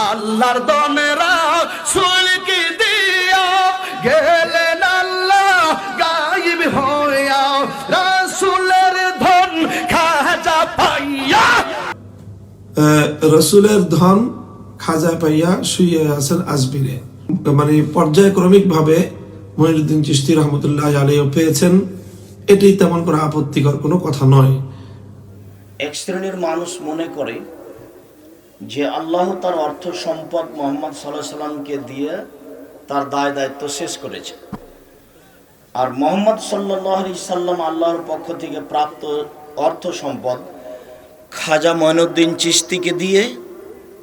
আল্লাহর দনেরা সুলকি দিয়া গেলেন আল্লাহ গাইব হইয়া রাসূলের ধন খাজা পাইয়া। আহ, রসুলের ধন খাজা পাইয়া শুয়ে আছেন আজমিরে। মানে পর্যায়ক্রমিক ভাবে মহিনুদ্দিন চিস্তি রহমতুল্লাহ আলীও পেয়েছেন। এটি তেমন কোনো আপত্তিকর কোনো কথা নয়। এক শ্রেণির মানুষ মনে করে যে আল্লাহ তার অর্থ সম্পদ মোহাম্মদ সাল্লাহ সাল্লামকে দিয়ে তার দায় দায়িত্ব শেষ করেছে। আর মোহাম্মদ সাল্লাহ সাল্লাম আল্লাহর পক্ষ থেকে প্রাপ্ত অর্থ সম্পদ খাজা মঈনুদ্দিন চিস্তিকে দিয়ে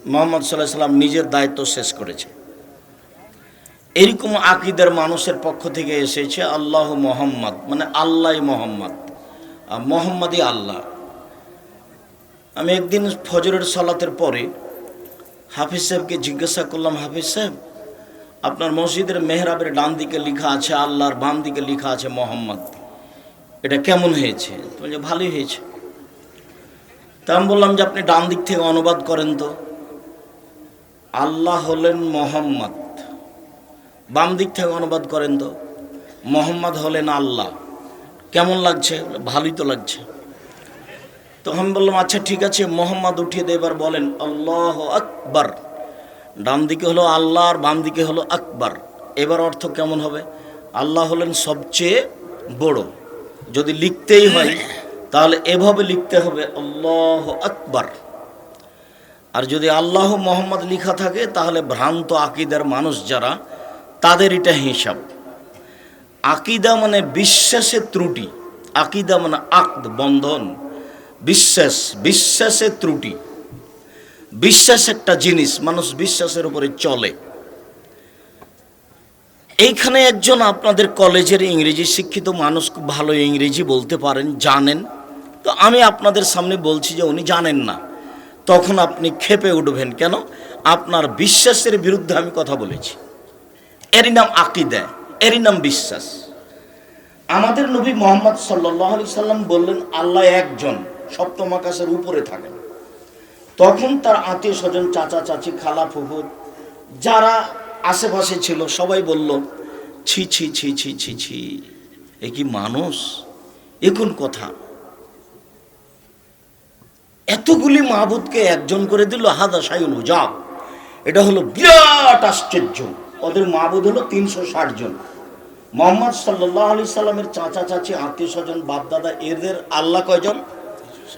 মোহাম্মদ সাল্লাহ সাল্লাম নিজের দায়িত্ব শেষ করেছে। এরকম আকিদের মানুষের পক্ষ থেকে এসেছে আল্লাহ মোহাম্মদ মানে আল্লাহ মোহাম্মদ মোহাম্মদই আল্লাহ। আমি একদিন ফজরের সালাতের পরে হাফিজ সাহেবকে জিজ্ঞাসা করলাম, হাফিজ সাহেব, আপনার মসজিদের মেহরাবের ডান দিকে লেখা আছে, আল্লাহর বাম দিকে লেখা আছে মোহাম্মদ। এটা কেমন হয়েছে? বলছে, ভালোই হয়েছে। তা আমি বললাম যে, আপনি ডান দিক থেকে অনুবাদ করেন তো। আল্লাহ হলেন মোহাম্মদ। বাম দিক থেকে অনুবাদ করেন তো? মোহাম্মদ হলেন আল্লাহ। কেমন লাগছে? ভালোই তো লাগছে। তখন বললাম আচ্ছা ঠিক আছে। মোহাম্মদ উঠিয়ে দিয়ে এবার বলেন, আল্লাহ আকবার। ডান দিকে হলো আল্লাহ আর বাম দিকে হলো আকবার। এবার অর্থ কেমন হবে? আল্লাহ হলেন সবচেয়ে বড়। যদি লিখতেই হয়, তাহলে এভাবে লিখতে হবে, আল্লাহ আকবার। আর যদি আল্লাহ মোহাম্মদ লিখা থাকে, তাহলে ভ্রান্ত আকিদার মানুষ যারা, তাদের এটা হিসাব। আকিদা মানে বিশ্বাসের ত্রুটি। আকিদা মানে আকদ, বন্ধন। বিশ্বাস বিশ্বাসের ত্রুটি। বিশ্বাস একটা জিনিস, মানুষ বিশ্বাসের উপরে চলে। এইখানে একজন আপনাদের কলেজের ইংরেজি শিক্ষিত মানুষ খুব ভালো ইংরেজি বলতে পারেন, জানেন। তো আমি আপনাদের সামনে বলছি যে উনি জানেন না। তখন আপনি খেপে উঠবেন। কেন? আপনার বিশ্বাসের বিরুদ্ধে আমি কথা বলেছি। এরই নাম আকিদা, এরই নাম বিশ্বাস। আমাদের নবী মোহাম্মদ সাল্লাহ সাল্লাম বললেন, আল্লাহ একজন। সপ্তম আকাশের উপরে থাকেন। তখন তার আত্মীয় স্বজন চাচা, চাচি, খালা, ফুফু যারা আশেপাশে ছিল, সবাই বলল, ছি ছি ছি ছি ছি ছি, এ কি মানুষ? এ কোন কথা? এতগুলি মাহবুদকে একজন করে দিল, হাদা সাইল উজাব এটা হলো বিরাট আশ্চর্য। ওদের মাহবুদ হলো তিনশো ষাট জন। মোহাম্মদ সাল্লাহ আলি সাল্লামের চাচা, চাচি আত্মীয় স্বজন বাপদাদা, এদের আল্লাহ কয়জন?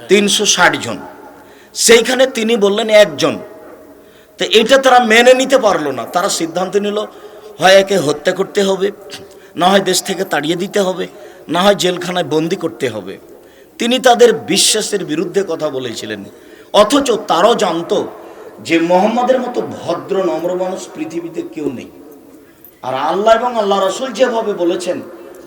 তিনশো ষাট জন। সেইখানে তিনি বললেন একজন। তো এটা তারা মেনে নিতে পারল না। তারা সিদ্ধান্ত নিল, হয় একে হত্যা করতে হবে, না হয় দেশ থেকে তাড়িয়ে দিতে হবে, না হয় জেলখানায় বন্দি করতে হবে। তিনি তাদের বিশ্বাসের বিরুদ্ধে কথা বলেছিলেন। অথচ তারাও জানতো যে মোহাম্মদের মতো ভদ্র, নম্র মানুষ পৃথিবীতে কেউ নেই। আর আল্লাহ এবং আল্লাহ রসুল যেভাবে বলেছেন,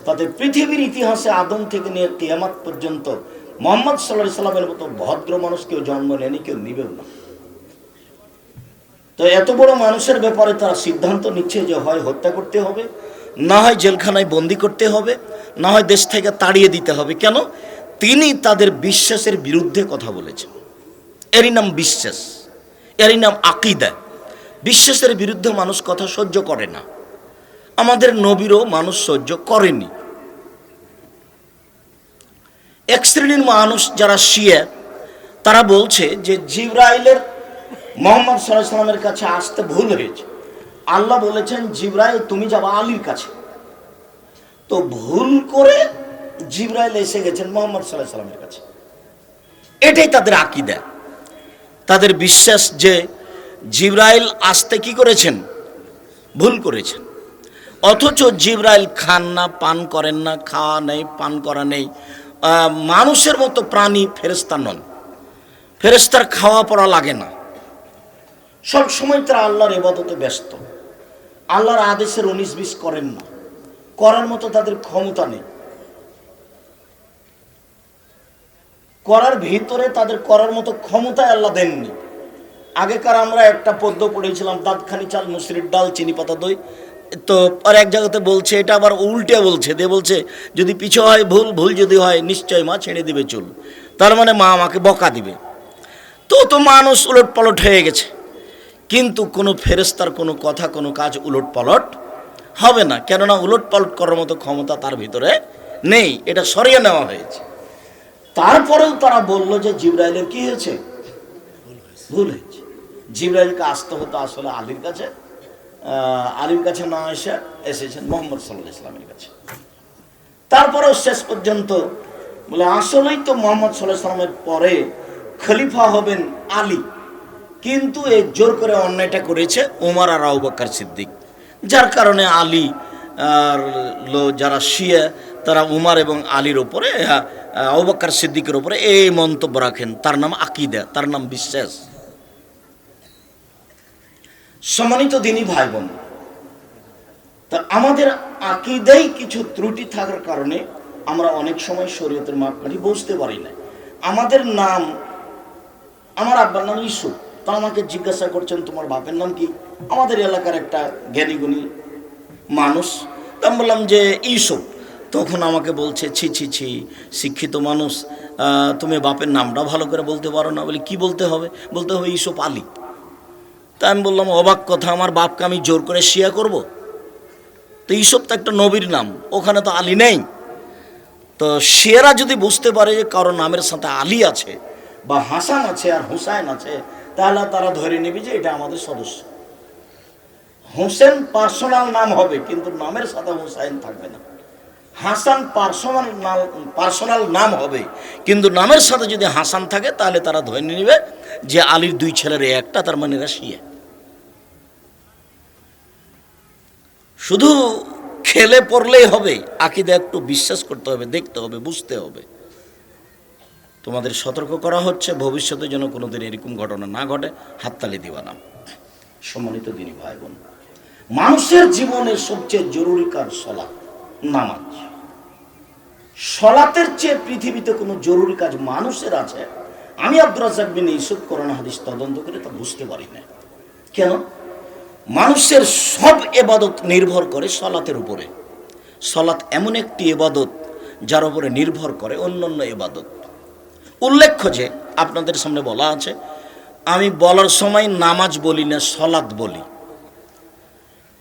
তাতে পৃথিবীর ইতিহাসে আদম থেকে নিয়ে কিয়ামাত পর্যন্ত মোহাম্মদ সাল্লাহ সাল্লামের মতো ভদ্র মানুষ কেউ জন্ম নেয়নি, কেউ নিবেও না। তো এত বড় মানুষের ব্যাপারে তারা সিদ্ধান্ত নিচ্ছে যে হয় হত্যা করতে হবে, না হয় জেলখানায় বন্দি করতে হবে, না হয় দেশ থেকে তাড়িয়ে দিতে হবে। কেন? তিনি তাদের বিশ্বাসের বিরুদ্ধে কথা বলেছেন। এরই নাম বিশ্বাস, এরই নাম আকিদা। বিশ্বাসের বিরুদ্ধে মানুষ কথা সহ্য করে না। আমাদের নবীরও মানুষ সহ্য করেনি। এক শ্রেণির মানুষ যারা শিয়া, তারা বলছে যে জিব্রাইলের মোহাম্মদ সাল্লামের কাছে আসতে ভুল হয়েছে। আল্লাহ বলেছেন, জিব্রাইল, তুমি যাবা আলীর কাছে। তো ভুল করে জিব্রাইল এসে গেছেন মোহাম্মদ সাল্লাহ সাল্লামের কাছে। এটাই তাদের আকিদা। তাদের বিশ্বাস যে জিব্রাইল আসতে কি করেছেন? ভুল করেছেন। অথচ জিব্রাইল খান না, পান করেন না, খাওয়া নেই, পান করা নেই। মানুষের মতো প্রাণী ফেরেস্তা নন। ফেরেস্তার খাওয়া পড়া লাগে না। সব সময় তারা আল্লাহর এবাদতে ব্যস্ত। আল্লাহর আদেশের উনিশ বিশ করেন না। করার মতো তাদের ক্ষমতা নেই। করার ভিতরে তাদের করার মতো ক্ষমতায় আল্লাহ দেননি। আগেকার আমরা একটা পদ্য পড়েছিলাম, দাঁতখানি চাল, মুসরির ডাল, চিনি পাতা দই। তো আর এক জায়গাতে বলছে, এটা আবার উল্টে বলছে, দিয়ে বলছে, যদি পিছু হয় ভুল ভুল যদি হয়, নিশ্চয় মা ছেড়ে দিবে চুল। তার মানে মা আমাকে বকা দিবে। তো তো মানুষ উলট পালট হয়ে গেছে। কিন্তু কোনো ফেরেস্তার কোনো কথা, কোনো কাজ উলট পালট হবে না। কেননা উলট পালট করার মতো ক্ষমতা তার ভিতরে নেই। এটা সরিয়ে নেওয়া হয়েছে। তারপরেও তারা বলল যে, জিব্রাইলের কি হয়েছে। ভুল হয়েছে। জিব্রাইলকে আসতে হতো আসলে আলীর কাছে। আলীর কাছে না এসে এসেছেন, মোহাম্মদ সাল্লাহ ইসলামের কাছে। তারপরেও শেষ পর্যন্ত বলে, আসলেই তো মোহাম্মদ সাল্লাহ সাল্লামের পরে খলিফা হবেন আলী। কিন্তু এ জোর করে অন্যায়টা করেছে উমার আর আউবাক্কার সিদ্দিক। যার কারণে আলী আর যারা শিয়া, তারা উমার এবং আলীর ওপরে আউবাক্কার সিদ্দিকের ওপরে এই মন্তব্য রাখেন। তার নাম আকিদা, তার নাম বিশ্বাস। সম্মানিত দিনই ভাই বোন, তা আমাদের আকিদাই কিছু ত্রুটি থাকার কারণে আমরা অনেক সময় শরীয়তের মাপকাঠি বুঝতে পারি না। আমাদের নাম, আমার আব্বার নাম ইসু। তা আমাকে জিজ্ঞাসা করছেন, তোমার বাপের নাম কি? আমাদের এলাকার একটা জ্ঞানীগুণী মানুষ। তা বললাম যে ইসুফ তখন আমাকে বলছে, ছি ছি ছি, শিক্ষিত মানুষ। তুমি বাপের নামটা ভালো করে বলতে পারো না। বলে, কি বলতে হবে? বলতে হবে ইসুফ আলী। তা আমি বললাম, অবাক কথা, আমার বাপকে আমি জোর করে শিয়া করব? তো ইসব তো একটা নবীর নাম, ওখানে তো আলী নেই। তো শিয়ারা যদি বুঝতে পারে যে কারও নামের সাথে আলী আছে বা হাসান আছে আর হুসাইন আছে, তাহলে তারা ধরে নেবে যে এটা আমাদের সদস্য। হোসেন পার্সোনাল নাম হবে, কিন্তু নামের সাথে হুসাইন থাকবে না। হাসান পার্সোনাল নাম পার্সোনাল নাম হবে। কিন্তু নামের সাথে যদি হাসান থাকে, তাহলে তারা ধরে নেবে যে আলীর দুই ছেলের একটা, তার মানে এরা শিয়া। শুধু খেলে পড়লেই হবে, আকিদা একটু বিশ্বাস করতে হবে, দেখতে হবে, বুঝতে হবে। তোমাদের সতর্ক করা হচ্ছে, ভবিষ্যতে যেন কোনোদিন এরকম ঘটনা না ঘটে। হাততালি দিবা না সম্মানিত দিনী ভাই বোন, মানুষের জীবনের সবচেয়ে জরুরি কাজ সলাৎ নামাজ। সলাতের চেয়ে পৃথিবীতে কোনো জরুরি কাজ মানুষের আছে? আমি আব্দুর রাজাক বিন করোনা হাদিস তদন্ত করে তা বুঝতে পারি না কেন? মানুষের সব এবাদত নির্ভর করে সলাতের উপরে। সলাত এমন একটি এবাদত যার উপরে নির্ভর করে অন্য অন্য এবাদত। উল্লেখ্য যে, আপনাদের সামনে বলা আছে, আমি বলার সময় নামাজ বলি না, সলাৎ বলি।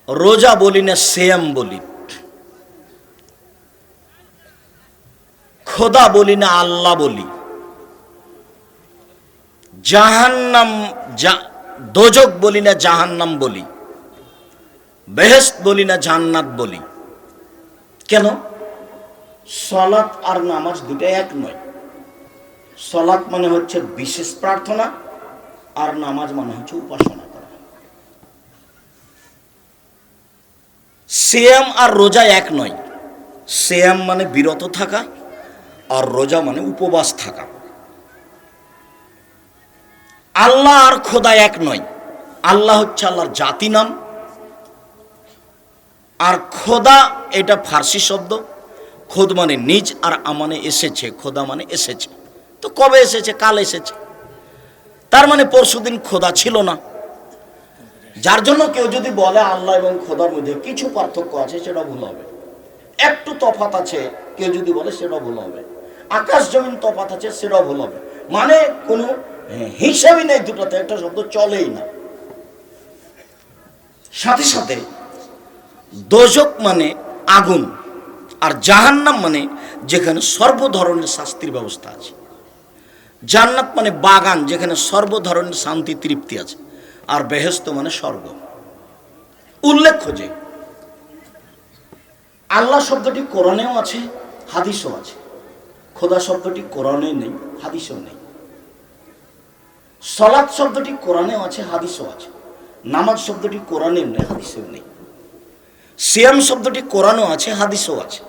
রোজা বলি না, সেয়াম বলি। খোদা বলি না আল্লাহ বলি। জাহান্নাম দোজক বলি না জাহান্নাম বলি। বেহেস্ত বলি না জান্নাত বলি। কেন? সলাৎ আর নামাজ দুটাই এক নয়। সলাৎ মানে হচ্ছে বিশেষ প্রার্থনা, আর নামাজ মানে হচ্ছে উপাসনা করা। সিয়াম আর রোজা এক নয়। সিয়াম মানে বিরত থাকা আর রোজা মানে উপবাস থাকা। আল্লাহ আর খোদা এক নয়। আল্লাহ হচ্ছে আল্লাহর জাতি নাম। আর খোদা এটা ফার্সি শব্দ। খোদ মানে নিজ আর আমানে এসেছে। খোদা মানে এসেছে। তো কবে এসেছে? কাল এসেছে। তার মানে পরশুদিন খোদা ছিল না। যার জন্য কেউ যদি বলে আল্লাহ এবং খোদার মধ্যে কিছু পার্থক্য আছে, সেটা ভুল হবে। একটু তফাত আছে, কেউ যদি বলে সেটা ভুল হবে। আকাশ জমিন তফাত আছে ভুল হবে। মানে কোনো হিসাবই নেই দুটোতে, একটা শব্দ চলেই না। সাথে সাথে, দোজক মানে আগুন, আর জাহান্নাম মানে যেখানে সর্ব ধরনের শাস্তির ব্যবস্থা আছে। জান্নাত মানে বাগান, যেখানে সর্ব ধরনের শান্তি, তৃপ্তি আছে, আর বেহেস্ত মানে স্বর্গ। উল্লেখ্য যে, আল্লাহ শব্দটি কোরআনেও আছে, হাদিসও আছে। খোদা শব্দটি কোরআনে নেই, হাদিসেও নেই। সলাৎ শব্দটি কোরআনেও আছে, হাদিসও আছে। নামাজ শব্দটি কোরআনেও নেই, হাদিসেও নেই। সিয়াম শব্দটি কোরআনও আছে, হাদিসেও আছে।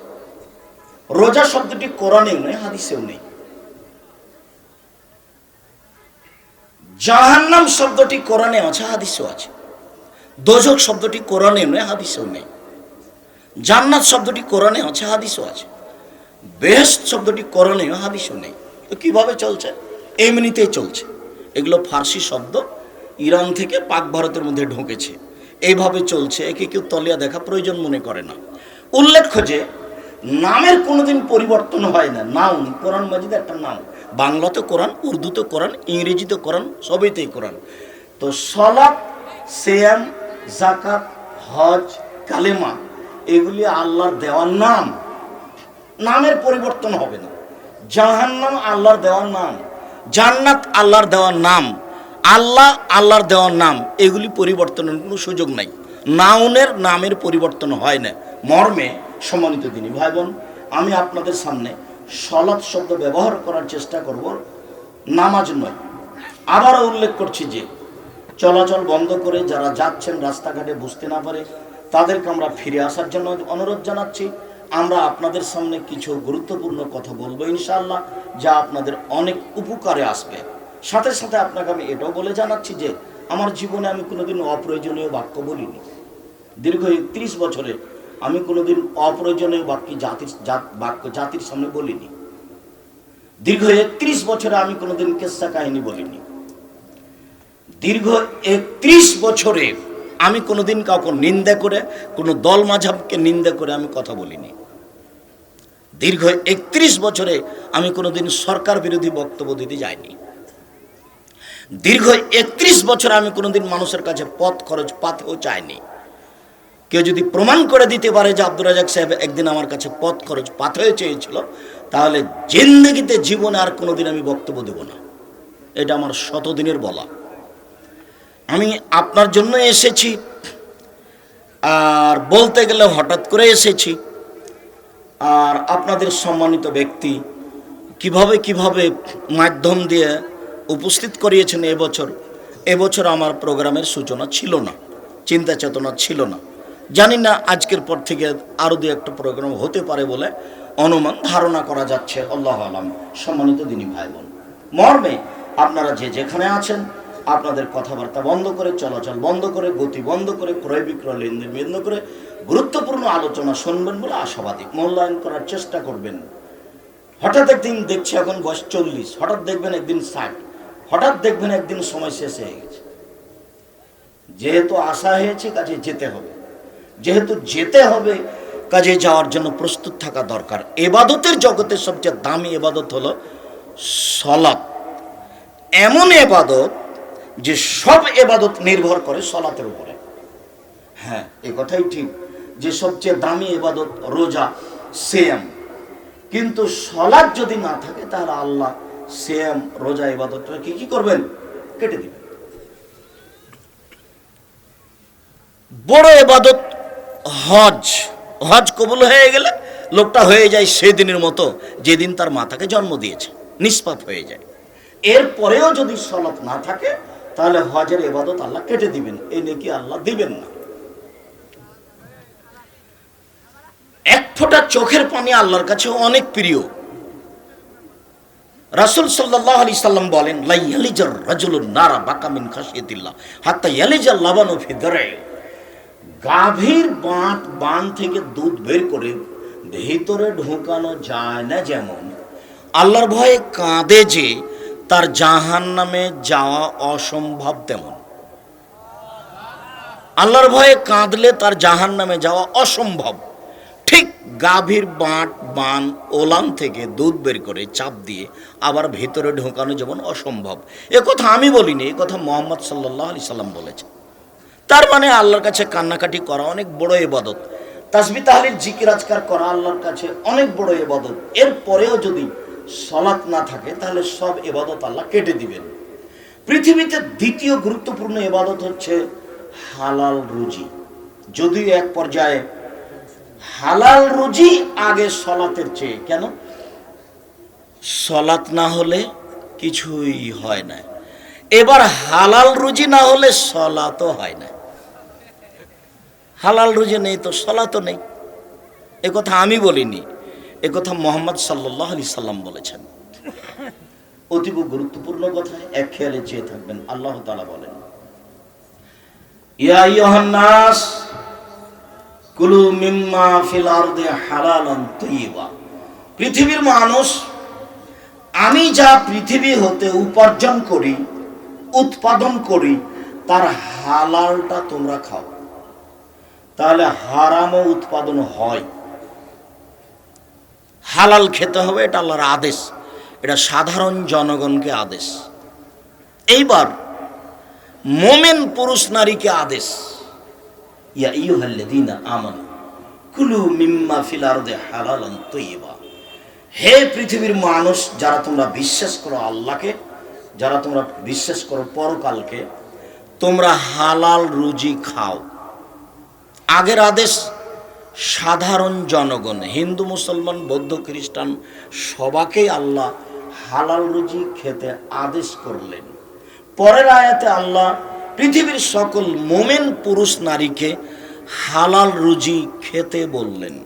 রোজা শব্দটি কোরআনেও নেই, হাদিসেও নেই। জাহান্নাম শব্দটি কোরআনে আছে, হাদিসেও আছে। দোজক শব্দটি কোরআনে নয় হাদিসেও নেই। জান্নাত শব্দটি কোরআনে আছে, হাদিসও আছে। বেহেস্ট শব্দটি কোরআনে হাদিসও নেই। তো কীভাবে চলছে? এমনিতেই চলছে। এগুলো ফার্সি শব্দ ইরান থেকে পাক ভারতের মধ্যে ঢুকেছে। এইভাবে চলছে, একে কেউ তলিয়া দেখা প্রয়োজন মনে করে না। উল্লেখ্য যে, নামের কোনোদিন পরিবর্তন হয় না। নাম কোরআন মাজিদ একটা নাম। বাংলাতে কোরআন, উর্দুতে কোরআন, ইংরেজিতে কোরআন সবইতেই কোরআন। তো সলাৎ সেয়াম জাকাত হজ, কালেমা, এগুলি আল্লাহর দেওয়ার নাম। নামের পরিবর্তন হবে না। জাহান্নাম আল্লাহর দেওয়ার নাম, জান্নাত আল্লাহর দেওয়ার নাম, আল্লাহ আল্লাহর দেওয়ার নাম, এগুলি পরিবর্তনের কোনো সুযোগ নাই। নাউনের নামের পরিবর্তন হয় না। মর্মে সম্মানিত দিনী ভাই বোন আমি আপনাদের সামনে সলাৎ শব্দ ব্যবহার করার চেষ্টা করব, নামাজ নয়। আবারও উল্লেখ করছি যে, চলাচল বন্ধ করে যারা যাচ্ছেন রাস্তাঘাটে বুঝতে না পারে, তাদেরকে আমরা ফিরে আসার জন্য অনুরোধ জানাচ্ছি। আমরা আপনাদের সামনে কিছু গুরুত্বপূর্ণ কথা বলব ইনশাআল্লাহ, যা আপনাদের অনেক উপকারে আসবে। সাথে সাথে আপনাকে আমি এটাও বলে জানাচ্ছি যে, আমার জীবনে আমি কোনোদিন অপ্রয়োজনীয় বাক্য বলিনি। দীর্ঘ একত্রিশ বছরে আমি কোনোদিন অপ্রয়োজনীয় বাক্য জাতির বাক্য জাতির সামনে বলিনি। দীর্ঘ একত্রিশ বছরে আমি কোনোদিন কেসা কাহিনী বলিনি। দীর্ঘ একত্রিশ বছরে আমি কোনোদিন কাউকে নিন্দা করে, কোনো দল মাঝাবকে নিন্দা করে আমি কথা বলিনি। দীর্ঘ একত্রিশ বছরে আমি কোনোদিন সরকার বিরোধী বক্তব্য দিতে যাইনি। দীর্ঘ একত্রিশ বছর আমি কোনোদিন মানুষের কাছে পথ খরচ পাতেও চাইনি। কেউ যদি প্রমাণ করে দিতে পারে যে আব্দুর রাজাক সাহেব একদিন আমার কাছে পথ খরচ পাথেও চেয়েছিল, তাহলে জিন্দগিতে জীবনে আর কোনোদিন আমি বক্তব্য দেব না। এটা আমার শতদিনের বলা। আমি আপনার জন্য এসেছি। আর বলতে গেলে হঠাৎ করে এসেছি। আর আপনাদের সম্মানিত ব্যক্তি কীভাবে কীভাবে মাধ্যম দিয়ে উপস্থিত করিয়েছেন এবছর এবছর আমার প্রোগ্রামের সূচনা ছিল না, চিন্তা চেতনা ছিল না। জানি না আজকের পর থেকে আরও দু একটা প্রোগ্রাম হতে পারে বলে অনুমান ধারণা করা যাচ্ছে। আল্লাহ আলাম। সম্মানিত দিনী ভাই বোন, মর্মে আপনারা যে যেখানে আছেন আপনাদের কথাবার্তা বন্ধ করে, চলাচল বন্ধ করে, গতি বন্ধ করে, ক্রয় বিক্রয় লেনদেন বন্ধ করে গুরুত্বপূর্ণ আলোচনা শুনবেন বলে আশাবাদী। মূল্যায়ন করার চেষ্টা করবেন। হঠাৎ একদিন দেখছি এখন বয়স চল্লিশ। হঠাৎ দেখবেন একদিন ষাট। হঠাৎ দেখবেন একদিন সময় শেষ হয়ে গেছে। যেহেতু আশা হয়েছে, কাজে যেতে হবে। যেহেতু যেতে হবে, কাজে যাওয়ার জন্য প্রস্তুত থাকা দরকার। এবাদতের জগতের সবচেয়ে দামি এবাদত হলো সলাৎ। এমন এবাদত যে সব এবাদত নির্ভর করে সলাতের উপরে। হ্যাঁ এ কথাই ঠিক যে সবচেয়ে দামি এবাদত রোজা সেম কিন্তু সলাদ যদি না থাকে, তাহলে আল্লাহ সেম রোজা ইবাদতটা কি কি করবেন? কেটে দিবেন। বড় এবাদত হজ। হজ কবুল হয়ে গেলে লোকটা হয়ে যায় সেই দিনের মতো, যেদিন তার মাতাকে জন্ম দিয়েছে, নিষ্পাপ হয়ে যায়। এরপরেও যদি সলাৎ না থাকে তাহলে হজের এবাদত আল্লাহ কেটে দিবেন এই নাকি আল্লাহ দিবেন না। এক ফোঁটা চোখের পানি আল্লাহর কাছে অনেক প্রিয়। রাসূল সাল্লাম বলেন নারা বাকামিন গাভীর বাঁধ বান থেকে দুধ বের করে ভিতরে ঢোকানো যায় না যেমন। আল্লাহর ভয়ে কাঁদে যে তার জাহান নামে যাওয়া অসম্ভব তেমন। আল্লাহর ভয়ে কাঁদলে তার জাহান নামে যাওয়া অসম্ভব। ঠিক গাভীর বাঁট, বান, ওলান থেকে দুধ বের করে চাপ দিয়ে আবার ভেতরে ঢোকানো যেমন অসম্ভব। এ কথা আমি বলিনি, এ কথা মোহাম্মদ সাল্লাহ আলি সাল্লাম বলেছে তার মানে আল্লাহর কাছে কান্নাকাটি করা অনেক বড় এবাদত তাসবি তাহলিল জিকির আজকার করা আল্লাহর কাছে অনেক বড় এবাদত এর পরেও যদি সলাৎ না থাকে, তাহলে সব এবাদত আল্লাহ কেটে দিবেন। পৃথিবীতে দ্বিতীয় গুরুত্বপূর্ণ এবাদত হচ্ছে হালাল রুজি। যদিও এক পর্যায়ে হালাল রুজি আগে সলাতের চেয়ে, কেন? সলাৎ না হলে কিছুই হয় না। এবার হালাল রুজি না হলে সলাতও হয় না। হালাল রুজি নেই তো সলাতও নেই। কথা আমি বলিনি। এ কথা মোহাম্মদ সাল্লাহ আলি সাল্লাম বলেছেন। অতীব গুরুত্বপূর্ণ কথা, এক খেয়ালে চেয়ে থাকবেন, আল্লাহ তালা বলেন, ইয়া ইয়োহান্নাস কুলু মিম্মা ফিল আরদে পৃথিবীর মানুষ, আমি যা পৃথিবী হতে উপার্জন করি, উৎপাদন করি, তার হালালটা তোমরা খাও। তাহলে হারামও উৎপাদন হয়। হালাল খেতে হবে, এটা আল্লাহর আদেশ। এটা সাধারণ জনগণকে আদেশ। এইবার মোমেন পুরুষ নারীকে আদেশ। ইয়া আমানু, কুলু মিম্মা ফিল আরদি হালালান তৈয়বা হে পৃথিবীর মানুষ, যারা তোমরা বিশ্বাস করো আল্লাহকে, যারা তোমরা বিশ্বাস করো পরকালকে, তোমরা হালাল রুজি খাও। আগের আদেশ সাধারণ জনগণ, হিন্দু, মুসলমান, বৌদ্ধ, খ্রিস্টান, সবাকেই আল্লাহ হালাল রুজি খেতে আদেশ করলেন। পরের আয়াতে আল্লাহ পৃথিবীর সকল মোমেন পুরুষ নারীকে হালাল রুজি খেতে বললেন।